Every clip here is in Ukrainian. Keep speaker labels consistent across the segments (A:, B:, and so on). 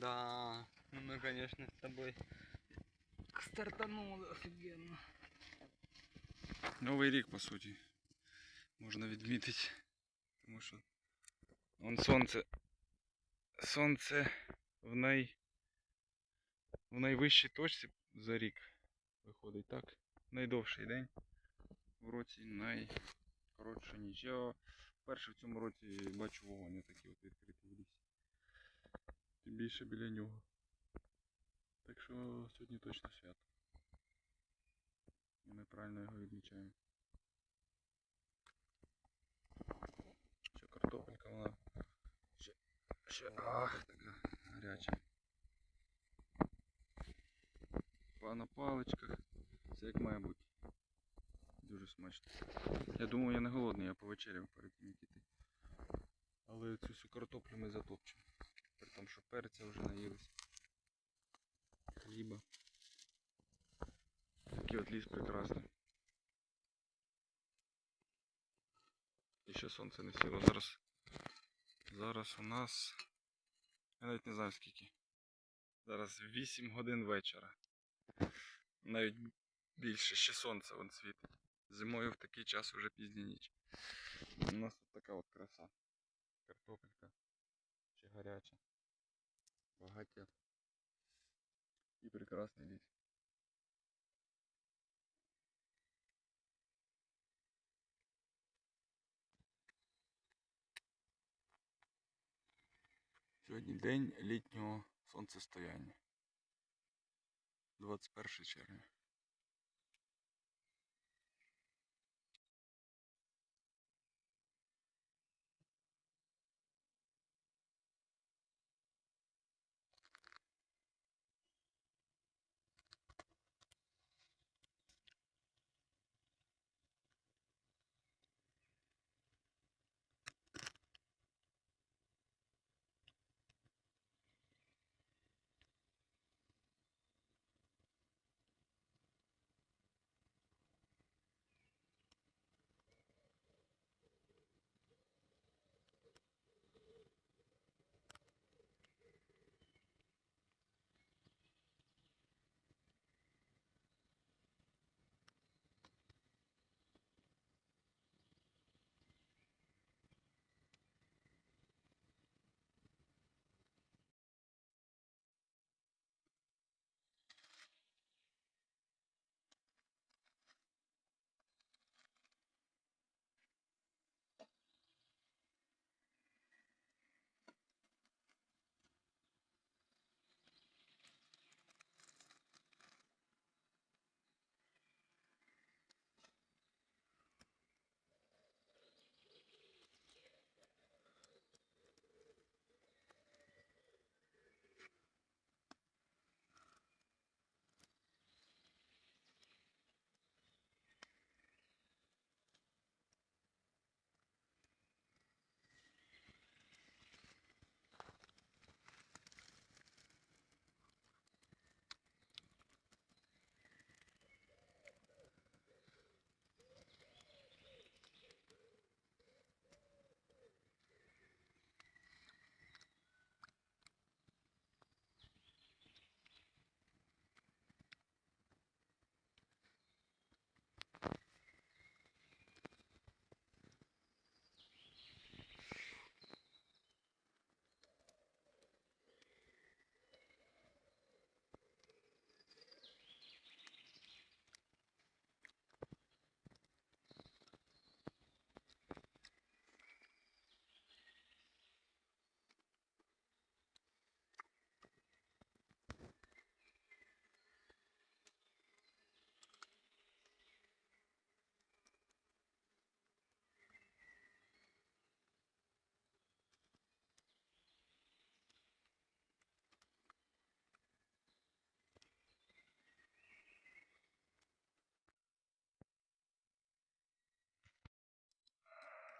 A: Да, ну мы, конечно, с тобой стартанули офігенно.
B: Новий рік, по суті. Можна відмітити. Тому що вон сонце. Сонце в най... в найвищій точці за рік виходить, так? Найдовший день в році, найкоротша ніч. Я вперше в цьому році бачу вогонь такий от відкритий в лісі. Тим більше біля нього. Так що сьогодні точно свято. І ми правильно його відмічаємо. Ще картопелька вона ще, ще ах, така гаряча. Па на паличках. Все як має бути. Дуже смачно. Я думаю, я не голодний, я повечеряв перед тим як іти. Але цю всю картоплю ми затопчемо. При тому, що перця вже наїлись. Хліба. Такий от ліс прекрасний. І ще сонце не сіло. Зараз. Зараз у нас. Я навіть не знаю скільки. Зараз 8 годин вечора. Навіть більше, ще сонце вон світить. Зимою в такий час вже пізня ніч. У нас тут така от краса. Картопелька. Ще гаряча. Багаття. І прекрасний ліс. Сьогодні день літнього сонцестояння. 21 червня.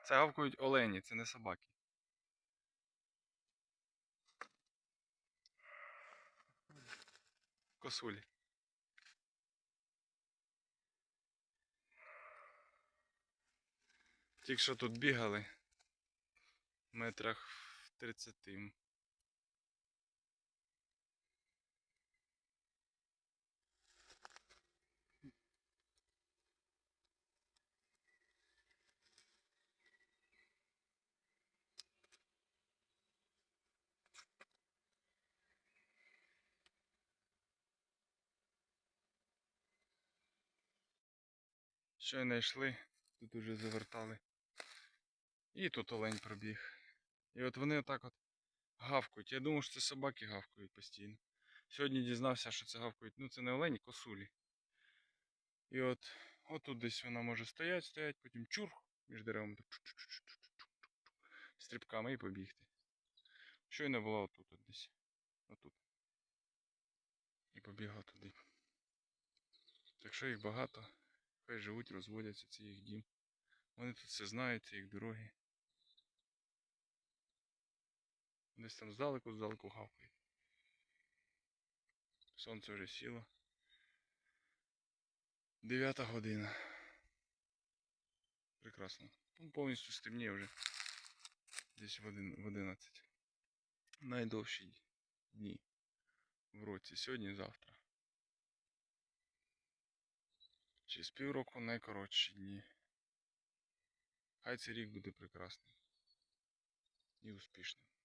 B: Це гавкують олені, це не собаки. Косулі. Тільки що тут бігали метрах в 30. Щойно йшли, тут уже завертали. І тут олень пробіг. І от вони отак от гавкають. Я думав, що це собаки гавкають постійно. Сьогодні дізнався, що це гавкають. Ну це не олені, косулі. І от отут десь вона може стоять, стоять, потім чур між деревами. Стрибками і побігти. Щойно була отут от десь. Отут. І побігла туди. Так що їх багато. Хай живуть, розводяться, це їх дім. Вони тут все знають, це їх дороги. Десь там здалеку, здалеку гавкають. Сонце вже сіло. Дев'ята година. Прекрасно. Ну, повністю стемніє вже. Десь в один- в 11. Найдовші дні в році. Сьогодні і завтра. Через півроку найкоротші дні. Хай цей рік буде прекрасним і успішним.